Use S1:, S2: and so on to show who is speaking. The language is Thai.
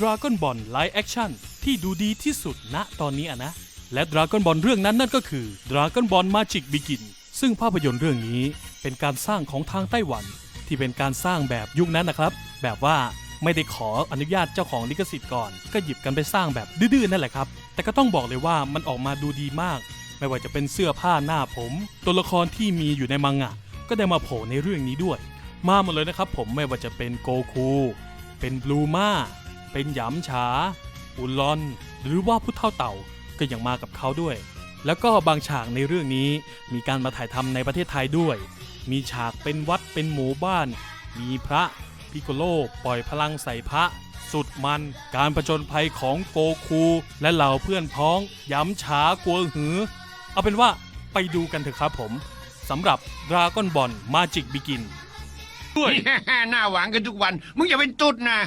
S1: Dragon Ball Live Action ที่ดูดีที่สุดณตอนนี้อะนะ และ Dragon Ball เรื่องนั้นนั่นก็คือ Dragon Ball Magic Begin ซึ่งภาพยนตร์เรื่องนี้เป็นการสร้างของทางไต้หวัน ที่เป็นการสร้างแบบยุคนั้นนะครับ แบบว่าไม่ได้ขออนุญาตเจ้าของลิขสิทธิ์ก่อน ก็หยิบกันไปสร้างแบบดื้อๆนั่นแหละครับ แต่ก็ต้องบอกเลยว่ามันออกมาดูดีมาก ไม่ว่าจะเป็นเสื้อผ้าหน้าผม ตัวละครที่มีอยู่ในมังงะ ก็ได้มาโผล่ในเรื่องนี้ด้วย มาหมดเลยนะครับผมไม่ว่าจะเป็นโกคู เป็นบลูมา เป็นหยำฉา อุลลอน หรือว่าผู้เท่าเต่าก็ยังมากับเขาด้วย แล้วก็บางฉากในเรื่องนี้มีการมาถ่ายทำในประเทศไทยด้วย มีฉากเป็นวัดเป็นหมู่บ้าน มีพระพิโกโลปล่อยพลังใส่พระ สุดมัน การประจนภัยของโกคู และเหล่าเพื่อนพ้องย้ำฉากัวหือ เอาเป็นว่าไปดูกันเถอะครับผมสำหรับ Dragon Ball Magic Begin ด้วย
S2: หน้าหวังกันทุกวัน มึงอย่าเป็นตุ๊ดนะ